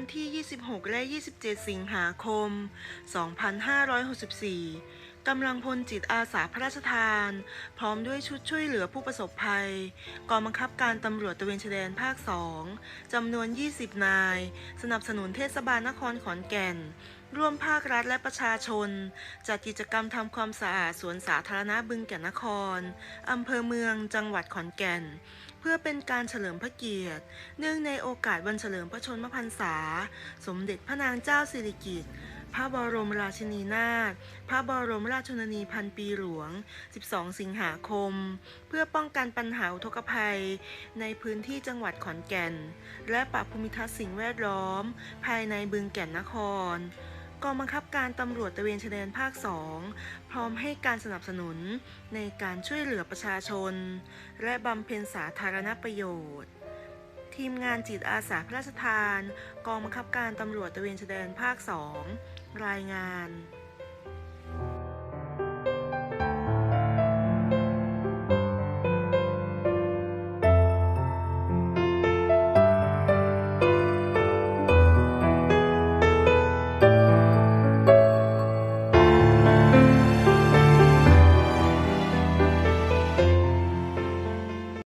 วันที่ 26 และ 27 สิงหาคม 2564 กำลังพลจิตอาสาพระราชทาน พร้อมด้วยชุดช่วยเหลือผู้ประสบภัย กองบังคับการตำรวจตะเวนชายแดนภาค2จำนวน 20 นาย สนับสนุนเทศบาลนครขอนแก่น ร่วมภาครัฐและประชาชน จัดกิจกรรมทำความสะอาดสวนสาธารณะบึงแก่นนครอำเภอเมืองจังหวัดขอนแก่น เพื่อเป็นการเฉลิมพระเกียรติ เนื่องในโอกาสวันเฉลิมพระชนมพรรษา สมเด็จพระนางเจ้าสิริกิติ์ พระบรมราชินีนาถ พระบรมราชชนนีพันปีหลวง 12 สิงหาคม เพื่อป้องกันปัญหาอุทกภัย ในพื้นที่จังหวัดขอนแก่น และปรับภูมิทัศน์สิ่งแวดล้อม ภายในบึงแก่นนครกองบังคับการตำรวจตะเวนชายแดนภาค 2 พร้อมให้การสนับสนุนในการช่วยเหลือประชาชน และบำเพ็ญสาธารณประโยชน์ ทีมงานจิตอาสาพระราชทาน กองบังคับการตำรวจตะเวนชายแดนภาค 2 รายงาน